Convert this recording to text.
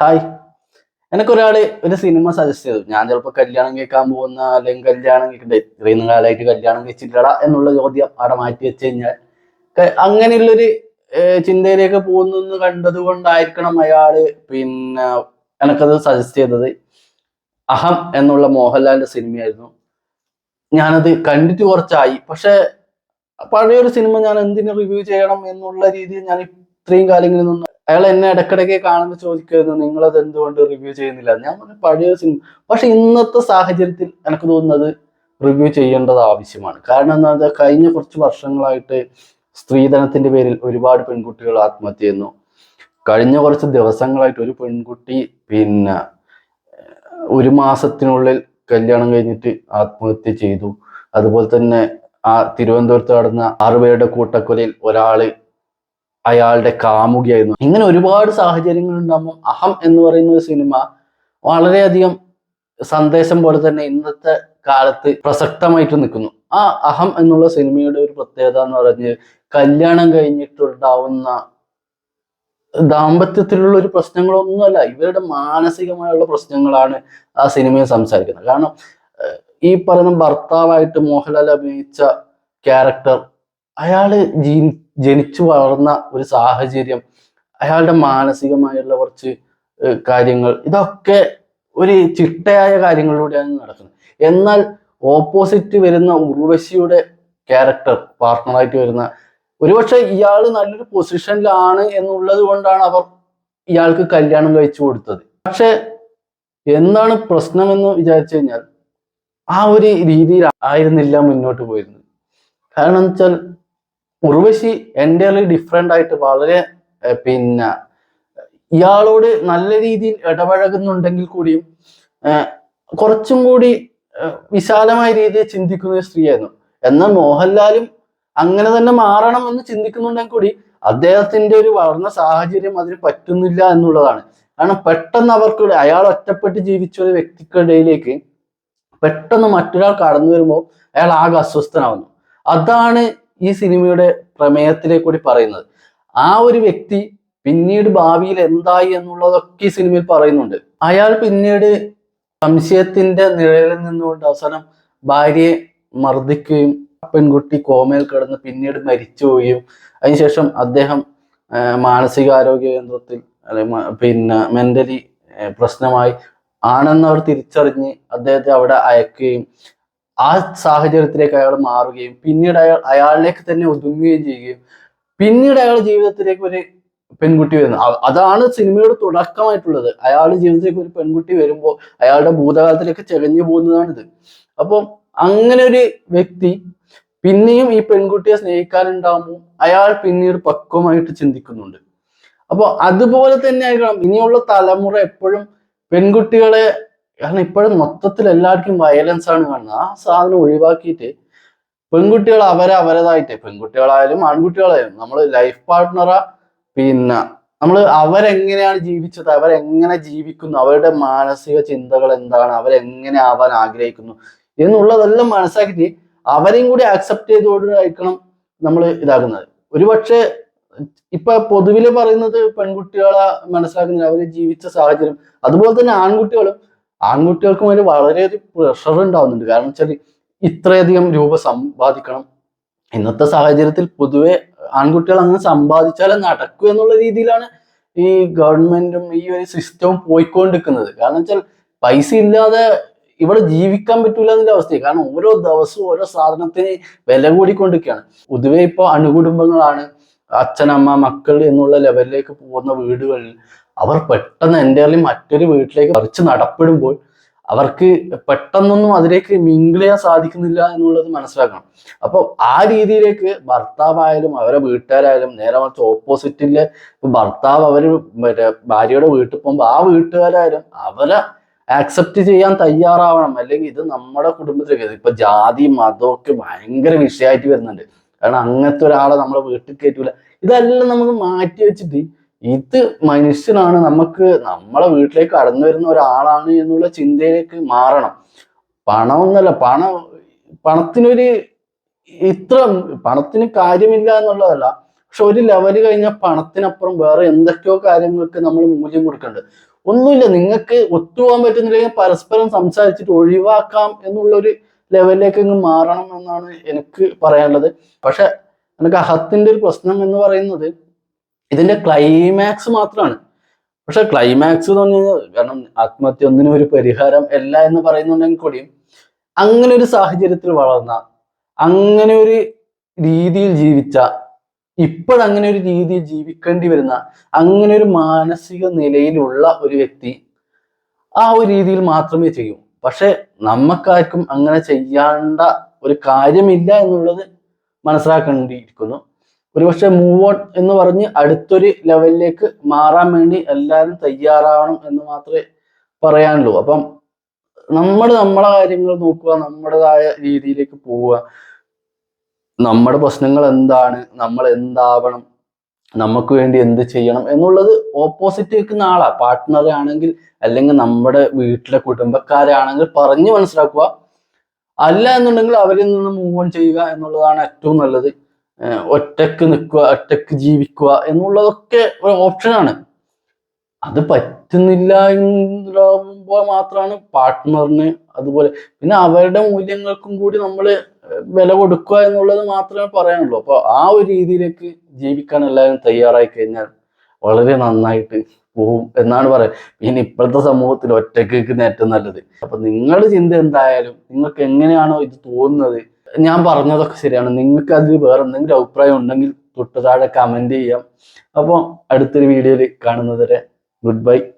Hi എനിക്കൊരാൾ ഒരു cinema suggest ചെയ്തു. ഞാൻ ചിലപ്പോൾ കല്യാണം കേൾക്കാൻ പോകുന്ന അല്ലെങ്കിൽ കല്യാണം കേൾക്കണ്ട ഇത്രയും കാലമായിട്ട് കല്യാണം കഴിച്ചിട്ടില്ലടാ എന്നുള്ള ചോദ്യം അവിടെ മാറ്റി വെച്ച് കഴിഞ്ഞാൽ അങ്ങനെയുള്ളൊരു ചിന്തയിലേക്ക് പോകുന്നു കണ്ടത് കൊണ്ടായിരിക്കണം അയാൾ പിന്നെ എനിക്കത് സജസ്റ്റ് ചെയ്തത് അഹം എന്നുള്ള മോഹൻലാലിന്റെ സിനിമയായിരുന്നു ഞാനത് കണ്ടിട്ട് കുറച്ചായി. പക്ഷെ പഴയൊരു സിനിമ ഞാൻ എന്തിനു റിവ്യൂ ചെയ്യണം എന്നുള്ള രീതിയിൽ ഞാൻ ഇത്രയും കാലങ്ങളിൽ നിന്ന്. അയാൾ എന്നെ ഇടക്കിടയ്ക്ക് കാണുമ്പോൾ ചോദിക്കുമായിരുന്നു നിങ്ങളത് എന്തുകൊണ്ട് റിവ്യൂ ചെയ്യുന്നില്ല? ഞാൻ പറഞ്ഞു പഴയ സിനിമ പക്ഷെ ഇന്നത്തെ സാഹചര്യത്തിൽ എനിക്ക് തോന്നുന്നത് റിവ്യൂ ചെയ്യേണ്ടത് ആവശ്യമാണ്. കാരണം എന്താ വെച്ചാൽ കഴിഞ്ഞ കുറച്ച് വർഷങ്ങളായിട്ട് സ്ത്രീധനത്തിന്റെ പേരിൽ ഒരുപാട് പെൺകുട്ടികൾ ആത്മഹത്യ ചെയ്യുന്നു. കഴിഞ്ഞ കുറച്ച് ദിവസങ്ങളായിട്ട് ഒരു പെൺകുട്ടി പിന്നെ ഒരു മാസത്തിനുള്ളിൽ കല്യാണം കഴിഞ്ഞിട്ട് ആത്മഹത്യ ചെയ്തു. അതുപോലെ തന്നെ ആ തിരുവനന്തപുരത്ത് നടന്ന ആറുപേരുടെ കൂട്ടക്കൊലയിൽ ഒരാൾ അയാളുടെ കാമുകിയായിരുന്നു. ഇങ്ങനെ ഒരുപാട് സാഹചര്യങ്ങൾ ഉണ്ടാകുമ്പോൾ അഹം എന്ന് പറയുന്ന ഒരു സിനിമ വളരെയധികം സന്ദേശം പോലെ തന്നെ ഇന്നത്തെ കാലത്ത് പ്രസക്തമായിട്ട് നിൽക്കുന്നു. ആ അഹം എന്നുള്ള സിനിമയുടെ ഒരു പ്രത്യേകത എന്ന് പറഞ്ഞ് കല്യാണം കഴിഞ്ഞിട്ടുണ്ടാവുന്ന ദാമ്പത്യത്തിലുള്ള ഒരു പ്രശ്നങ്ങളൊന്നുമല്ല ഇവരുടെ മാനസികമായുള്ള പ്രശ്നങ്ങളാണ് ആ സിനിമയിൽ സംസാരിക്കുന്നത്. കാരണം ഈ പറയുന്ന ഭർത്താവായിട്ട് മോഹൻലാൽ അഭിനയിച്ച ക്യാരക്ടർ അയാൾ ജീ ജനിച്ചു വളർന്ന ഒരു സാഹചര്യം അയാളുടെ മാനസികമായുള്ള കുറച്ച് കാര്യങ്ങൾ ഇതൊക്കെ ഒരു ചിട്ടയായ കാര്യങ്ങളിലൂടെയാണ് നടക്കുന്നത്. എന്നാൽ ഓപ്പോസിറ്റ് വരുന്ന ഉർവശിയുടെ ക്യാരക്ടർ പാർട്ട്ണറായിട്ട് വരുന്ന ഒരുപക്ഷെ ഇയാൾ നല്ലൊരു പൊസിഷനിലാണ് എന്നുള്ളത് കൊണ്ടാണ് അവർ ഇയാൾക്ക് കല്യാണം കഴിച്ചു കൊടുത്തത്. പക്ഷെ എന്താണ് പ്രശ്നമെന്ന് വിചാരിച്ചു കഴിഞ്ഞാൽ ആ ഒരു രീതിയിൽ ആയിരുന്നില്ല മുന്നോട്ട് പോയിരുന്നത്. കാരണം വെച്ചാൽ ഉർവശി എന്റെ ഡിഫറെന്റ് ആയിട്ട് വളരെ പിന്നെ ഇയാളോട് നല്ല രീതിയിൽ ഇടപഴകുന്നുണ്ടെങ്കിൽ കൂടിയും കുറച്ചും കൂടി വിശാലമായ രീതിയിൽ ചിന്തിക്കുന്ന ഒരു സ്ത്രീയായിരുന്നു. എന്നാൽ മോഹൻലാലും അങ്ങനെ തന്നെ മാറണം എന്ന് ചിന്തിക്കുന്നുണ്ടെങ്കിൽ കൂടി അദ്ദേഹത്തിന്റെ ഒരു വളർന്ന സാഹചര്യം അതിന് പറ്റുന്നില്ല എന്നുള്ളതാണ്. കാരണം പെട്ടെന്ന് അവർക്ക് അയാൾ ഒറ്റപ്പെട്ട് ജീവിച്ച ഒരു വ്യക്തിക്കിടയിലേക്ക് പെട്ടെന്ന് മറ്റൊരാൾ കടന്നു വരുമ്പോൾ അയാൾ ആകെ അസ്വസ്ഥനാവുന്നു. അതാണ് ഈ സിനിമയുടെ പ്രമേയത്തിലെ കൂടി പറയുന്നത്. ആ ഒരു വ്യക്തി പിന്നീട് ഭാവിയിൽ എന്തായി എന്നുള്ളതൊക്കെ ഈ സിനിമയിൽ പറയുന്നുണ്ട്. അയാൾ പിന്നീട് സംശയത്തിന്റെ നിഴലിൽ നിന്നുകൊണ്ട് അവസാനം ഭാര്യയെ മർദ്ദിക്കുകയും പെൺകുട്ടി കോമയിൽ കിടന്ന് പിന്നീട് മരിച്ചു പോവുകയും അതിനുശേഷം അദ്ദേഹം മാനസികാരോഗ്യ കേന്ദ്രത്തിൽ അല്ലെ പിന്നെ മെന്റലി പ്രശ്നമായി ആണെന്ന് അവർ തിരിച്ചറിഞ്ഞ് അദ്ദേഹത്തെ അവിടെ അയക്കുകയും ആ സാഹചര്യത്തിലേക്ക് അയാൾ മാറുകയും പിന്നീട് അയാൾ അയാളിലേക്ക് തന്നെ ഒതുങ്ങുകയും ചെയ്യുകയും പിന്നീട് അയാളുടെ ജീവിതത്തിലേക്ക് ഒരു പെൺകുട്ടി വരുന്നു. അതാണ് സിനിമയുടെ തുടക്കമായിട്ടുള്ളത്. അയാളുടെ ജീവിതത്തിലേക്ക് ഒരു പെൺകുട്ടി വരുമ്പോൾ അയാളുടെ ഭൂതകാലത്തിലേക്ക് ചെകഞ്ഞു പോകുന്നതാണിത്. അപ്പം അങ്ങനെ ഒരു വ്യക്തി പിന്നെയും ഈ പെൺകുട്ടിയെ സ്നേഹിക്കാനുണ്ടാകുമ്പോൾ അയാൾ പിന്നീട് പക്വമായിട്ട് ചിന്തിക്കുന്നുണ്ട്. അപ്പോൾ അതുപോലെ തന്നെ ആയിരിക്കണം ഇനിയുള്ള തലമുറ എപ്പോഴും പെൺകുട്ടികളെ കാരണം ഇപ്പോഴും മൊത്തത്തിൽ എല്ലാവർക്കും വയലൻസ് ആണ് കാണുന്നത്. ആ സാധനം ഒഴിവാക്കിയിട്ട് പെൺകുട്ടികൾ അവരെ അവരതായിട്ട്. പെൺകുട്ടികളായാലും ആൺകുട്ടികളായാലും നമ്മൾ ലൈഫ് പാർട്ട്ണറാ പിന്നെ നമ്മൾ അവരെങ്ങനെയാണ് ജീവിച്ചത്? അവരെങ്ങനെ ജീവിക്കുന്നു? അവരുടെ മാനസിക ചിന്തകൾ എന്താണ്? അവരെങ്ങനെ ആവാൻ ആഗ്രഹിക്കുന്നു? എന്നുള്ളതെല്ലാം മനസ്സിലാക്കിയിട്ട് അവരെയും കൂടി അക്സെപ്റ്റ് ചെയ്തുകൊണ്ടായിരിക്കണം നമ്മൾ ഇതാക്കുന്നത്. ഒരുപക്ഷെ ഇപ്പൊ പൊതുവിൽ പറയുന്നത് പെൺകുട്ടികളെ മനസ്സിലാക്കുന്നില്ല. അവർ ജീവിച്ച സാഹചര്യം. അതുപോലെ തന്നെ ആൺകുട്ടികളും ആൺകുട്ടികൾക്കും അതിൽ വളരെയധികം പ്രഷർ ഉണ്ടാവുന്നുണ്ട്. കാരണം വെച്ചാൽ ഇത്രയധികം രൂപ സമ്പാദിക്കണം. ഇന്നത്തെ സാഹചര്യത്തിൽ പൊതുവെ ആൺകുട്ടികൾ അങ്ങനെ സമ്പാദിച്ചാലേ നടക്കൂ എന്നുള്ള രീതിയിലാണ് ഈ ഗവൺമെന്റും ഈ ഒരു സിസ്റ്റവും പോയിക്കൊണ്ടിരിക്കുന്നത്. കാരണം വെച്ചാൽ പൈസ ഇല്ലാതെ ഇവിടെ ജീവിക്കാൻ പറ്റൂല എന്നുള്ള അവസ്ഥയാണ് കാരണം ഓരോ ദിവസവും ഓരോ സാധനത്തിന് വില കൂടിക്കൊണ്ടിരിക്കുകയാണ്. പൊതുവെ ഇപ്പോൾ അണുകുടുംബങ്ങളാണ്. അച്ഛനമ്മ മക്കൾ എന്നുള്ള ലെവലിലേക്ക് പോകുന്ന വീടുകളിൽ അവർ പെട്ടെന്ന് എന്റെ മറ്റൊരു വീട്ടിലേക്ക് പറിച്ച് നടപ്പെടുമ്പോൾ അവർക്ക് പെട്ടെന്നൊന്നും അതിലേക്ക് മിങ്കിൾ ചെയ്യാൻ സാധിക്കുന്നില്ല എന്നുള്ളത് മനസ്സിലാക്കണം. അപ്പോൾ ആ രീതിയിലേക്ക് ഭർത്താവായാലും അവരെ വീട്ടുകാരായാലും നേരെ മറിച്ച് ഓപ്പോസിറ്റിലെ ഭർത്താവ് അവർ മറ്റേ ഭാര്യയുടെ വീട്ടിൽ പോകുമ്പോൾ ആ വീട്ടുകാരായാലും അവരെ ആക്സെപ്റ്റ് ചെയ്യാൻ തയ്യാറാവണം. അല്ലെങ്കിൽ ഇത് നമ്മുടെ കുടുംബത്തിലേക്ക് ഇപ്പൊ ജാതി മതമൊക്കെ ഭയങ്കര വിഷയമായിട്ട് വരുന്നുണ്ട്. കാരണം അങ്ങനത്തെ ഒരാളെ നമ്മളെ വീട്ടിൽ കയറ്റൂല. ഇതെല്ലാം നമുക്ക് മാറ്റി വെച്ചിട്ട് ഇത് മനുഷ്യനാണ് നമുക്ക് നമ്മളെ വീട്ടിലേക്ക് കടന്നു വരുന്ന ഒരാളാണ് എന്നുള്ള ചിന്തയിലേക്ക് മാറണം. പണം ഒന്നല്ല പണം പണത്തിനൊരു ഇത്ര പണത്തിന് കാര്യമില്ല എന്നുള്ളതല്ല. പക്ഷെ ഒരു ലെവൽ കഴിഞ്ഞാൽ പണത്തിനപ്പുറം വേറെ എന്തൊക്കെയോ കാര്യങ്ങൾക്ക് നമ്മൾ മൂല്യം കൊടുക്കേണ്ടത്. ഒന്നുമില്ല നിങ്ങൾക്ക് ഒത്തുപോകാൻ പറ്റുന്നില്ലെങ്കിൽ പരസ്പരം സംസാരിച്ചിട്ട് ഒഴിവാക്കാം എന്നുള്ള ഒരു ലെവലിലേക്ക് അങ്ങ് മാറണം എന്നാണ് എനിക്ക് പറയാനുള്ളത്. പക്ഷെ എനിക്ക് അഹത്തിന്റെ ഒരു പ്രശ്നം എന്ന് പറയുന്നത് ഇതിന്റെ ക്ലൈമാക്സ് മാത്രമാണ്. പക്ഷെ ക്ലൈമാക്സ് എന്ന് പറഞ്ഞു കഴിഞ്ഞാൽ കാരണം ആത്മഹത്യ ഒന്നിനും ഒരു പരിഹാരം അല്ല എന്ന് പറയുന്നുണ്ടെങ്കിൽ കൂടിയും അങ്ങനെ ഒരു സാഹചര്യത്തിൽ വളർന്ന അങ്ങനെ ഒരു രീതിയിൽ ജീവിച്ച ഇപ്പോഴങ്ങനെ ഒരു രീതിയിൽ ജീവിക്കേണ്ടി വരുന്ന അങ്ങനെ ഒരു മാനസിക നിലയിലുള്ള ഒരു വ്യക്തി ആ ഒരു രീതിയിൽ മാത്രമേ ചെയ്യൂ. പക്ഷെ നമുക്കാർക്കും അങ്ങനെ ചെയ്യേണ്ട ഒരു കാര്യമില്ല എന്നുള്ളത് മനസ്സിലാക്കേണ്ടിയിരിക്കുന്നു. ഒരുപക്ഷെ മൂവ് ഓൺ എന്ന് പറഞ്ഞ് അടുത്തൊരു ലെവലിലേക്ക് മാറാൻ വേണ്ടി എല്ലാവരും തയ്യാറാവണം എന്ന് മാത്രമേ പറയാനുള്ളൂ. അപ്പം നമ്മൾ നമ്മളെ കാര്യങ്ങൾ നോക്കുക നമ്മുടേതായ രീതിയിലേക്ക് പോവുക. നമ്മുടെ പ്രശ്നങ്ങൾ എന്താണ്? നമ്മൾ എന്താവണം? നമുക്ക് വേണ്ടി എന്ത് ചെയ്യണം എന്നുള്ളത് ഓപ്പോസിറ്റ് നിൽക്കുന്ന ആളാ. പാർട്ട്ണർ ആണെങ്കിൽ അല്ലെങ്കിൽ നമ്മുടെ വീട്ടിലെ കുടുംബക്കാരാണെങ്കിൽ പറഞ്ഞ് മനസ്സിലാക്കുക. അല്ല എന്നുണ്ടെങ്കിൽ അവരിൽ നിന്ന് മൂവ് ഓൺ ചെയ്യുക എന്നുള്ളതാണ് ഏറ്റവും നല്ലത്. ഒറ്റയ്ക്ക് നിൽക്കുക ഒറ്റയ്ക്ക് ജീവിക്കുക എന്നുള്ളതൊക്കെ ഒരു ഓപ്ഷനാണ് അത് പറ്റുന്നില്ല എന്നുള്ളപ്പോൾ മാത്രമാണ് പാർട്ട്ണറിന് അതുപോലെ. പിന്നെ അവരുടെ മൂല്യങ്ങൾക്കും കൂടി നമ്മൾ വില കൊടുക്കുക എന്നുള്ളത് മാത്രമേ പറയാനുള്ളൂ. അപ്പൊ ആ ഒരു രീതിയിലേക്ക് ജീവിക്കാൻ എല്ലാവരും തയ്യാറായി കഴിഞ്ഞാൽ വളരെ നന്നായിട്ട് പോവും എന്നാണ് പറയുന്നത്. ഇനി ഇപ്പോഴത്തെ സമൂഹത്തിൽ ഒറ്റയ്ക്ക് നിൽക്കുന്ന ഏറ്റവും നല്ലത്. അപ്പൊ നിങ്ങളുടെ ചിന്ത എന്തായാലും നിങ്ങൾക്ക് എങ്ങനെയാണോ ഇത് തോന്നുന്നത്? ഞാൻ പറഞ്ഞതൊക്കെ ശരിയാണ്. നിങ്ങൾക്ക് അതിൽ വേറെ എന്തെങ്കിലും അഭിപ്രായം ഉണ്ടെങ്കിൽ തൊട്ട് താഴെ കമന്റ് ചെയ്യാം. അപ്പോൾ അടുത്തൊരു വീഡിയോയിൽ കാണുന്നത് goodbye.